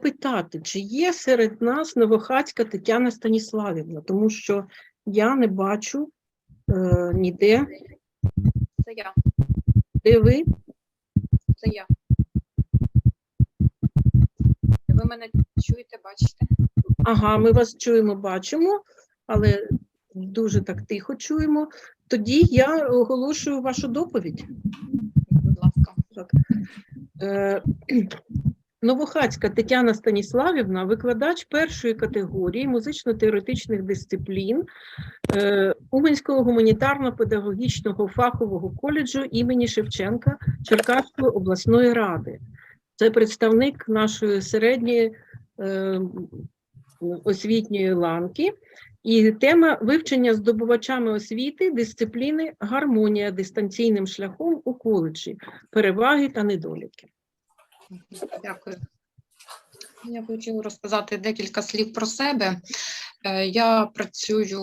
питати, чи є серед нас Новохацька Тетяна Станіславівна, тому що я не бачу е, ніде, Це я, де ви. це я. Ви мене чуєте, бачите? Ага, ми вас чуємо, бачимо, але дуже так тихо чуємо. Тоді я оголошую вашу доповідь. Будь ласка. Е, Новохацька Тетяна Станіславівна, викладач першої категорії музично-теоретичних дисциплін е, Уманського гуманітарно-педагогічного фахового коледжу імені Шевченка Черкаської обласної ради. Це представник нашої середньої е, освітньої ланки. І тема вивчення здобувачами освіти дисципліни гармонія дистанційним шляхом у коледжі, переваги та недоліки. Дякую. Я хочу розказати декілька слів про себе. Е, Я працюю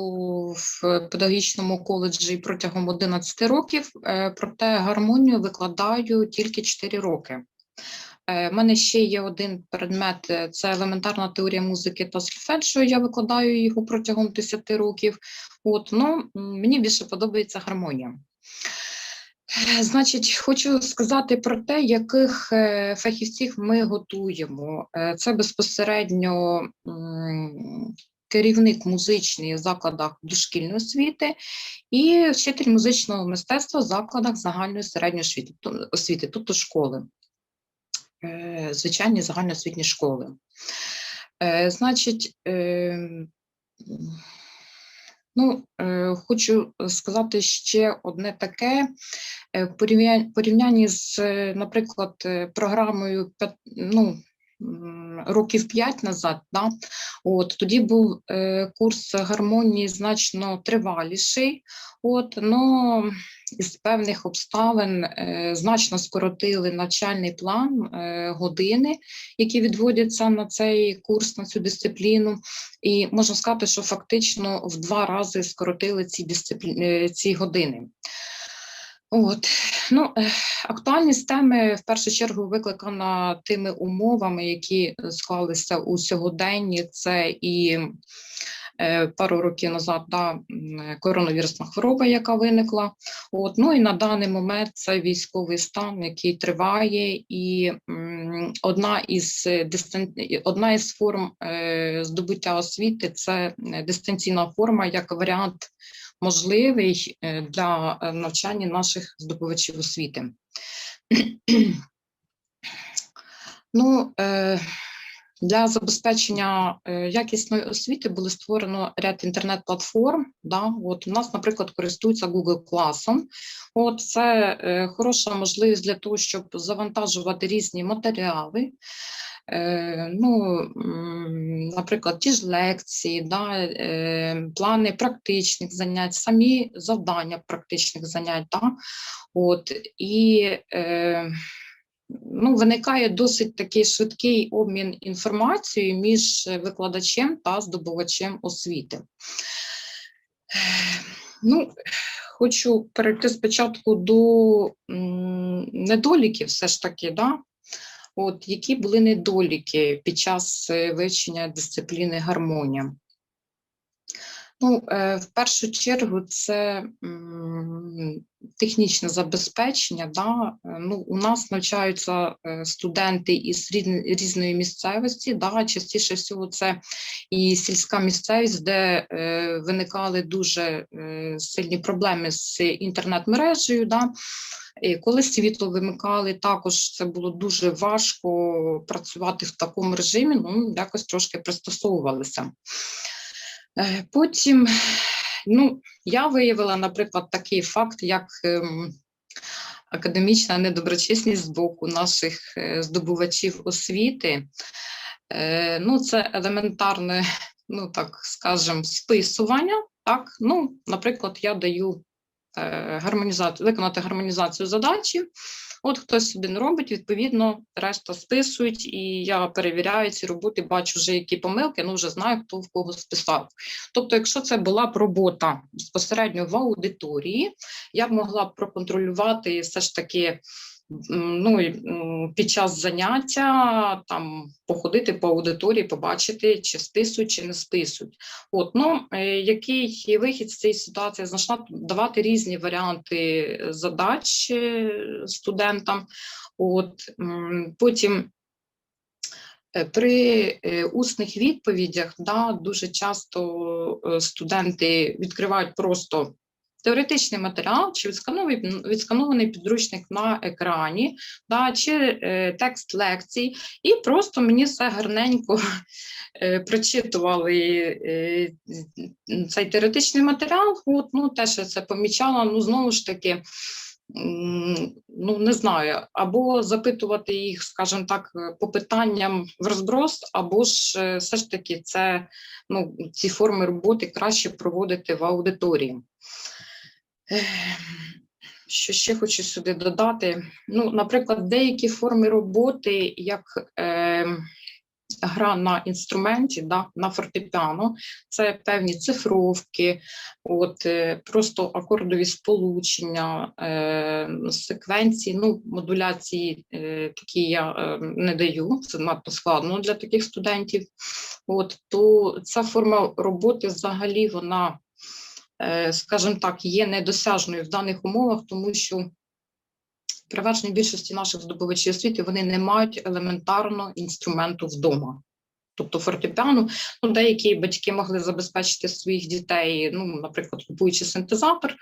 в педагогічному коледжі протягом 11 років, е, проте гармонію викладаю тільки 4 роки. У мене ще є один предмет е, це елементарна теорія музики та сольфеджіо. Я викладаю його протягом 10 років. От, ну, мені більше подобається гармонія. Е, Значить, хочу сказати про те, яких е, фахівців ми готуємо. Е, Це безпосередньо керівник музичний в закладах дошкільної освіти і вчитель музичного мистецтва в закладах загальної середньої освіти, тобто школи, звичайні загальноосвітні школи. Значить, е, м, Ну, е, хочу сказати ще одне таке. Е, порівнянні з, е, наприклад, програмою ну, років 5 назад, да, от, тоді був е, курс гармонії значно триваліший, от, но із певних обставин е, значно скоротили навчальний план, е, години, які відводяться на цей курс, на цю дисципліну. І можна сказати, що фактично в два рази скоротили ці дисциплі... ці години. От. Ну, е, актуальність теми в першу чергу викликана тими умовами, які е, склалися у сьогоденні. Це і е, пару років назад да, коронавірусна хвороба, яка виникла. От, ну і на даний момент це військовий стан, який триває, і м, одна із е, дистан... одна із форм е, здобуття освіти це е, дистанційна форма як варіант можливий е, для е, навчання наших здобувачів освіти. Ну, е, для забезпечення е, якісної освіти було створено ряд інтернет-платформ. Да? От у нас, наприклад, користуються Google Classом. От це е, хороша можливість для того, щоб завантажувати різні матеріали. Е, ну, наприклад, ті ж лекції, да, е, плани практичних занять, самі завдання практичних занять. Да? От, і е, ну, виникає досить такий швидкий обмін інформацією між викладачем та здобувачем освіти. Е, Ну, хочу перейти спочатку до недоліків, все ж таки, да? От, які були недоліки під час е, вивчення дисципліни гармонія? Ну, е, в першу чергу, це технічне забезпечення. Да? Е, Ну, у нас навчаються е, студенти із різної місцевості. Да? Частіше всього, це і сільська місцевість, де виникали дуже сильні проблеми з інтернет-мережею. Да? Коли світло вимикали, також це було дуже важко працювати в такому режимі, ну, якось трошки пристосовувалися. Е, Потім, ну, я виявила, наприклад, такий факт, як ем, академічна недоброчесність з боку наших е, здобувачів освіти. Е, Ну, це елементарне, ну так скажемо, списування. Так, ну, наприклад, я даю гармонізацію, виконати гармонізацію задачі. От хтось один робить, відповідно, решта списують, і я перевіряю ці роботи, бачу вже які помилки, ну вже знаю, хто в кого списав. Тобто, якщо це була б робота безпосередньо в аудиторії, я б могла б проконтролювати все ж таки ну, під час заняття там походити по аудиторії, побачити, чи стисуть, чи не стисуть. От, ну, е, який вихід з цієї ситуації? Значна давати різні варіанти задач е, студентам. От, потім Е, При усних відповідях да, дуже часто студенти відкривають просто теоретичний матеріал чи відсканований, відсканований підручник на екрані, да, чи е, текст лекцій, і просто мені все гарненько е, прочитували е, цей теоретичний матеріал. От, ну, теж я це помічала, ну знову ж таки. Ну, не знаю, або запитувати їх, скажімо так, по питанням в розброс, або ж е, все ж таки це ну, ці форми роботи краще проводити в аудиторії. Ех, Що ще хочу сюди додати? Ну, наприклад, деякі форми роботи, як е, гра на інструменті, да, на фортепіано, це певні цифровки, от, е, просто акордові сполучення, е, секвенції, ну, модуляції е, такі я е, не даю, це надто складно для таких студентів. От, то ця форма роботи взагалі вона, скажімо так, є недосяжною в даних умовах, тому що переважній більшості наших здобувачів освіти вони не мають елементарного інструменту вдома. Тобто фортепіано, ну, деякі батьки могли забезпечити своїх дітей, ну, наприклад, купуючи синтезатор,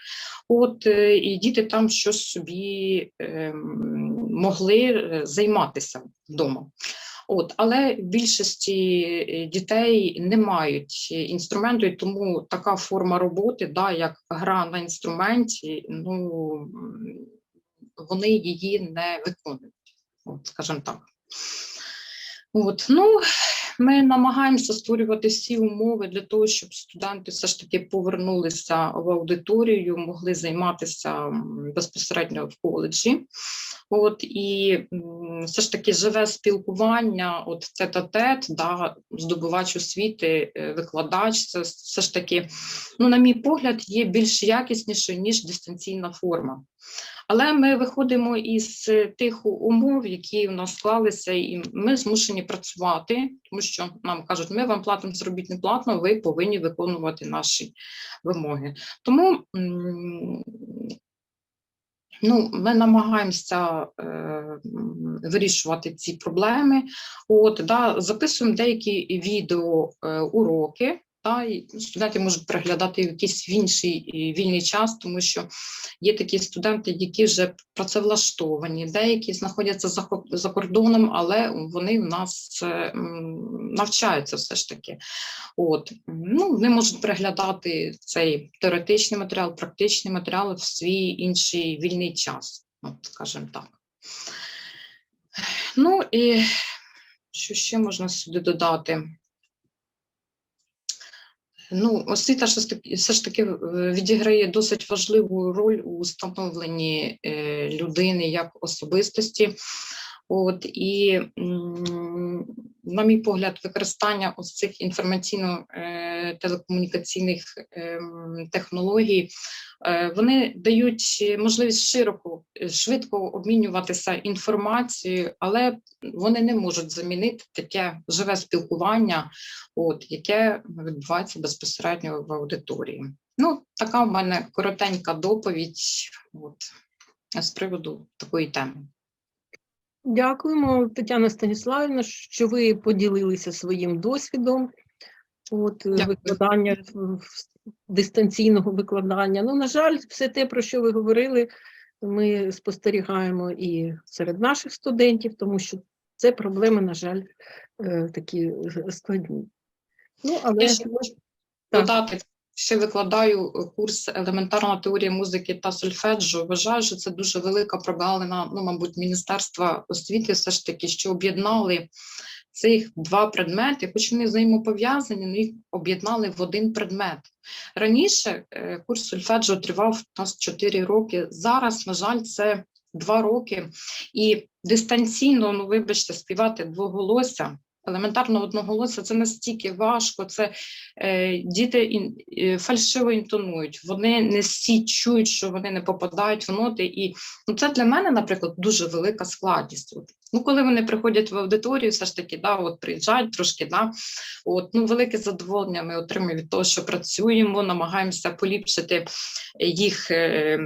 от, е, і діти там щось собі е, могли е, займатися вдома. От, але більшості е, дітей не мають інструменту, і тому така форма роботи, да, як гра на інструменті, ну, вони її не виконують, от, скажімо так. От, ну, ми намагаємося створювати всі умови для того, щоб студенти все ж таки повернулися в аудиторію, могли займатися безпосередньо в коледжі. От і все ж таки живе спілкування, от тет-а-тет, да, здобувач освіти, е, викладач, це все ж таки, ну, на мій погляд, є більш якіснішою, ніж дистанційна форма. Але ми виходимо із е, тих умов, які в нас склалися, і ми змушені працювати, тому що нам кажуть, ми вам платимо заробітну платну, ви повинні виконувати наші вимоги. Тому ну, ми намагаємося е, вирішувати ці проблеми. От, да, записуємо деякі відео е, уроки. Та, і студенти можуть переглядати якийсь в інший вільний час, тому що є такі студенти, які вже працевлаштовані, деякі знаходяться за, за кордоном, але вони в нас навчаються все ж таки. От. Ну, вони можуть переглядати цей теоретичний матеріал, практичний матеріал в свій інший вільний час, от, скажімо так. Ну і що ще можна сюди додати? Ну, освіта все ж таки, е, відіграє досить важливу роль у становленні е, людини як особистості. От і, на мій погляд, використання ось цих інформаційно-телекомунікаційних ем, технологій, е, вони дають можливість широко, е, швидко обмінюватися інформацією, але вони не можуть замінити таке живе спілкування, от, яке відбувається безпосередньо в аудиторії. Ну, така в мене коротенька доповідь от, з приводу такої теми. Дякуємо, Тетяна Станіславівна, що ви поділилися своїм досвідом от, е, Дякую. викладання дистанційного викладання. Ну, на жаль, все те, про що ви говорили, ми спостерігаємо і серед наших студентів, тому що це проблеми, на жаль, е, такі складні. Ну, але Я ще можу додати, ще викладаю курс елементарна теорія музики та сольфеджу. Вважаю, що це дуже велика прогалина, ну, мабуть, Міністерства освіти все ж таки, що об'єднали цих два предмети, хоч вони взаємопов'язані, але їх об'єднали в один предмет. Раніше е, курс сольфеджу тривав у нас 4 роки. Зараз, на жаль, це 2 роки. І дистанційно, ну вибачте, співати двоголосся елементарно одноголосся це настільки важко. Це е, діти ін, е, фальшиво інтонують, вони не всі чують, що вони не попадають в ноти. І ну, це для мене, наприклад, дуже велика складність. От. Ну, коли вони приходять в аудиторію, все ж таки, да, от приїжджають трошки, да, от, ну, велике задоволення ми отримуємо від того, що працюємо, намагаємося поліпшити їх е,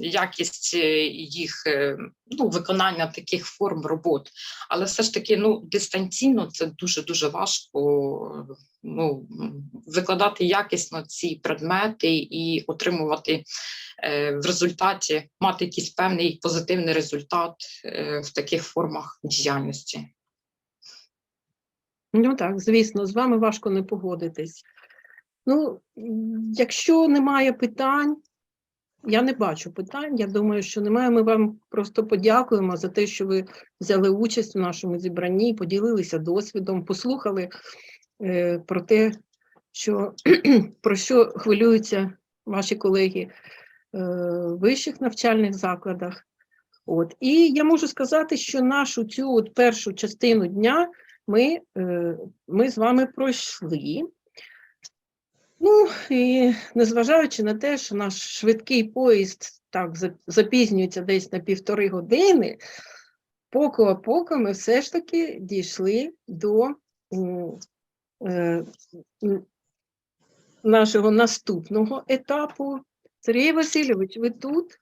якість е, їх е, ну, виконання таких форм робот. Але все ж таки, ну, дистанційно це дуже дуже важко ну, викладати якісно ці предмети і отримувати е, в результаті мати якийсь певний позитивний результат е, в таких формах діяльності. Ну так, звісно, з вами важко не погодитись. Ну, якщо немає питань, я не бачу питань. Я думаю, що немає. Ми вам просто подякуємо за те, що ви взяли участь у нашому зібранні, поділилися досвідом, послухали е, про те, що, про що хвилюються ваші колеги е, в вищих навчальних закладах. От. І я можу сказати, що нашу цю от першу частину дня ми, е, ми з вами пройшли. Ну, і незважаючи на те, що наш швидкий поїзд так запізнюється десь на півтори години, поко а поко ми все ж таки дійшли до е, нашого наступного етапу. Сергій Васильович, ви тут?